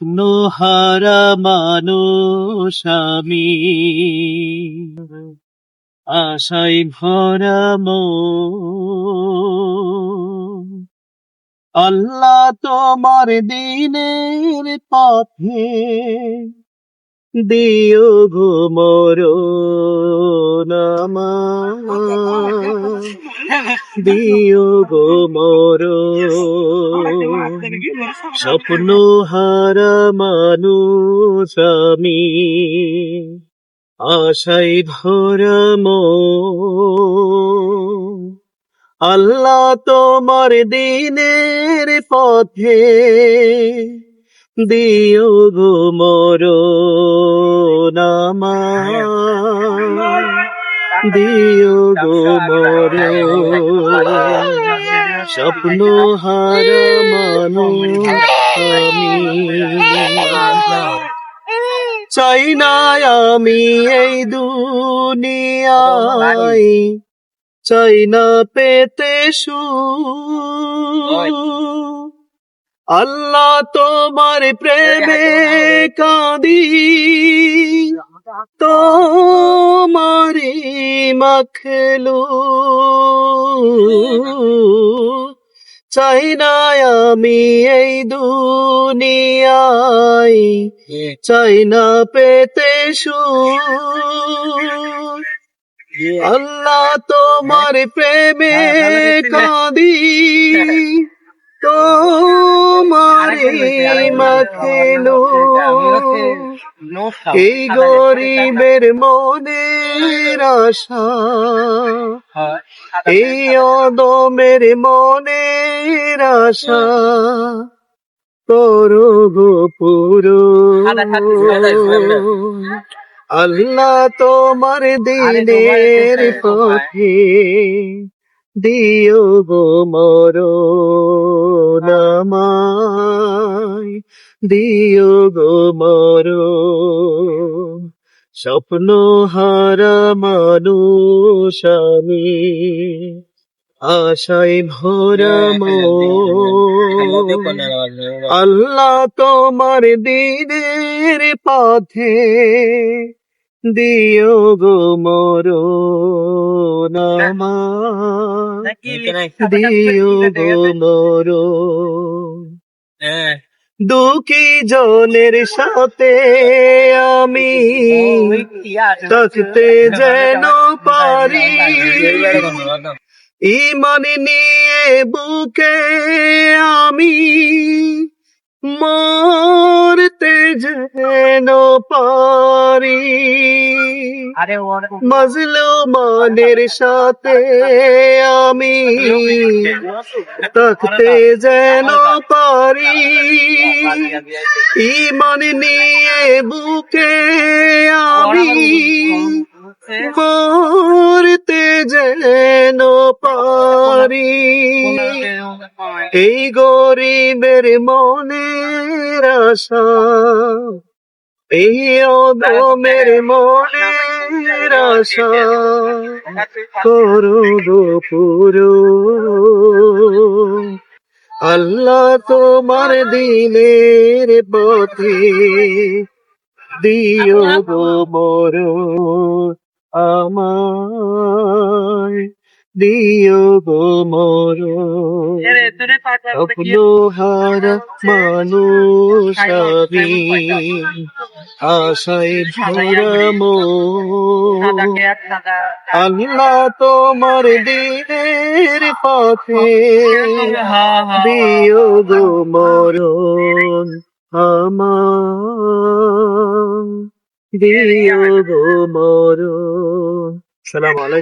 স্বপ্ন হারা মানুষ আমি। আশাই ভরা আল্লাহ তোমার দিনের পথে দিও গো মোর দিও গো মোর। স্বপ্ন হারা মানুষ আমি। আশাই ভরা মন। আল্লাহ তোমার দিনের পথে দিও গো মোর নামা দিও গো মোর স্বপ্ন হারা মানুষ। আমি চাই না আমি এই দুনিয়ায়। চাই না পেতে সু আল্লাহ তোমার প্রেমে কাঁদি। তোমারি মাখলু। চাই না আমি এই দুনিয়ায় চাই না পেতে সু আল্লাহ তোমার প্রেমে কাঁদি। তোমার মাখেলো এই গরিবের মনের আশা। এই অদমের মনের আশা। করো গো পুরো আল্লাহ তোমার দিনের পথে দিও গো মর দিও গো মর স্বপ্ন হারা মানুষ আমি আশায় ভরা মন আল্লাহ তোমার দিনের পথে দিও গো মোর নামা দিও গো মোর দুঃখী জনের সাথে আমি থাকতে যেন পারি। ইমান নিয়ে বুকে আমি মরতে যেন পারি। আরে মজলুমানের সাথে আমি। থাকতে যেন পারি। ইমান নিয়ে বুকে আমি। করতে যেন পারি। এই গরিবের মনের আশা। এই অদমের মনের আশা করো গোপুর আল্লাহ তোমার দিনের পথে দিও গো মোর আমায় দিও গো মোর। স্বপ্ন হারা মানুষ আমি। আশায় ভরা মন। আল্লাহ তোমার দিনের পথে। দিও গো মরণ আমার দিও গো মরণ। সালাম আলাইকুম।